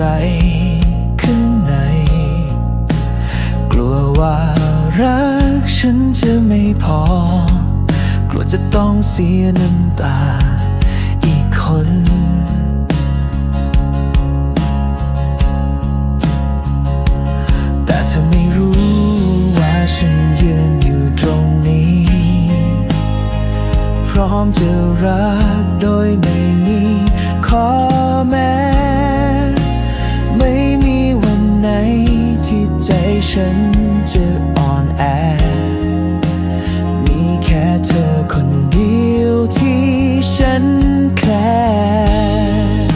ไรข้างใน กลัวว่ารักฉันจะไม่พอ กลัวจะต้องเสียน้ำตาอีกคน แต่เธอไม่รู้ว่าฉันยืนอยู่ตรงนี้ พร้อมจะรักโดยไม่มีขอ ฉันจะอ่อนแอ มีแค่เธอคนเดียวที่ฉันแคร์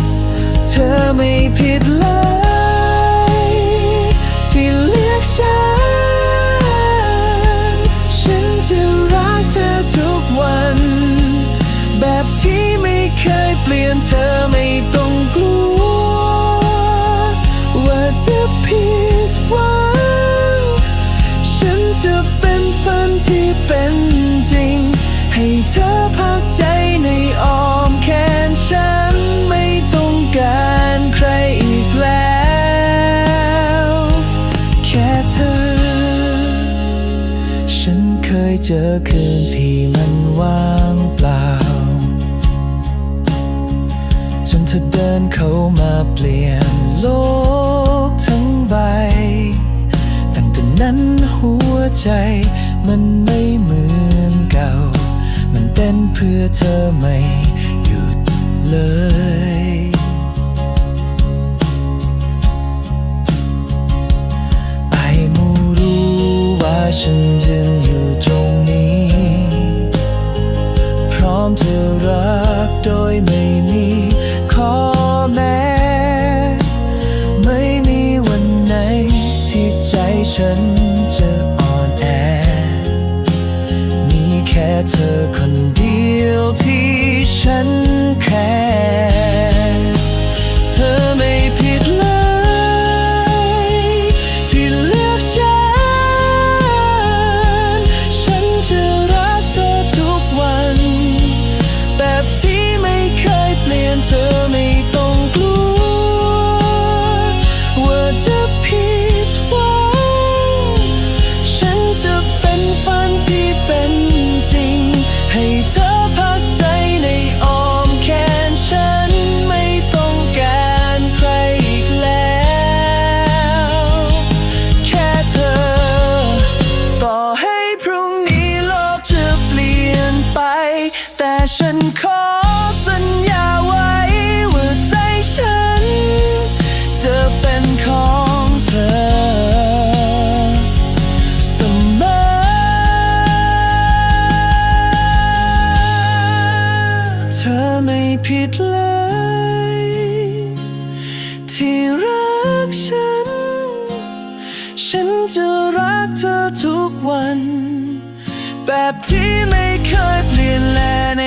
เธอไม่ผิดเลยที่เลือกฉัน ฉันจะรักเธอทุกวัน แบบที่ไม่เคยเปลี่ยนเธอไม่ต้องกลัว ว่าจะผิด เป็นจริง ให้เธอพักใจในอ้อมแขนฉันไม่ต้องการใครอีกแล้ว แค่เธอ ฉันเคยเจอคืนที่มันว่างเปล่า จนเธอเดินเข้ามาเปลี่ยนโลกทั้งใบ ตั้งแต่นั้นหัว ใจ มันไม่เหมือนเก่า มันเต้นเพื่อเธอไม่หยุดเลย ไอมูรู้ว่าฉันยืนอยู่ตรงนี้ พร้อมจะรักโดยไม่มีข้อแม้ไม่มีวันไหนที่ใจฉันจะ แค่เธอคนเดียวที่ฉันแค ฉัน ฉันจะรักเธอทุกวัน แบบที่ไม่เคยเปลี่ยนแลงใน